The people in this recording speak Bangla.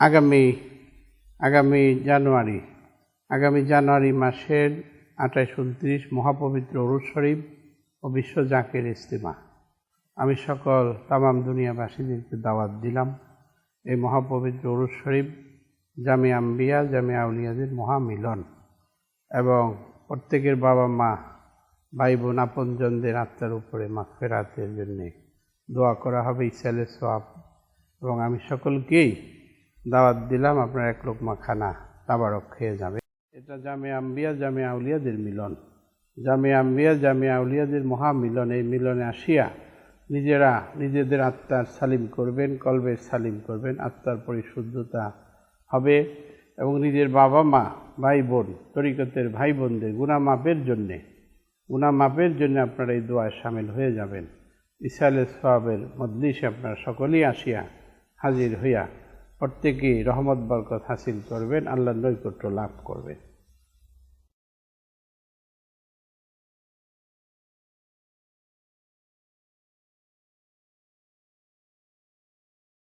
আগামী আগামী জানুয়ারি আগামী জানুয়ারি মাসের আঠাশ উনত্রিশ মহাপবিত্র অরুজ শরীফ ও বিশ্ব জাকের ইস্তেমা। আমি সকল তামাম দুনিয়াবাসীদেরকে দাওয়াত দিলাম, এই মহাপবিত্র অরুজ শরীফ জামে আম্বিয়া, জামে আউলিয়াদের মহামিলন এবং প্রত্যেকের বাবা মা ভাই বোন আপনজনদের আত্মার উপরে মাফেরাতের জন্যে দোয়া করা হবে ইসালের সোয়াব এবং আমি সকলকেই দাওয়াত দিলাম, আপনার এক লোকমা খানা তাবারক খেয়ে যাবে। এটা জামে আম্বিয়া, জামে আউলিয়াদের মিলন। জামে আম্বিয়া, জামে আউলিয়াদের মহামিলন, এই মিলনে আসিয়া নিজেরা নিজেদের আত্মার সালিম করবেন, কলবের সালিম করবেন, আত্মার পরিশুদ্ধতা হবে এবং নিজের বাবা মা, ভাই বোন, তরিকতের ভাই বোনদের গুণা মাপের জন্যে গুণা মাপের জন্য আপনারা এই দোয়ায় সামিল হয়ে যাবেন। ইসালে সোয়াবের মজলিসে আপনারা সকলেই আসিয়া হাজির হইয়া প্রত্যেকেই রহমত বরকত হাসিল করবেন আল্লাহ নৈকট্য লাভ করবেন।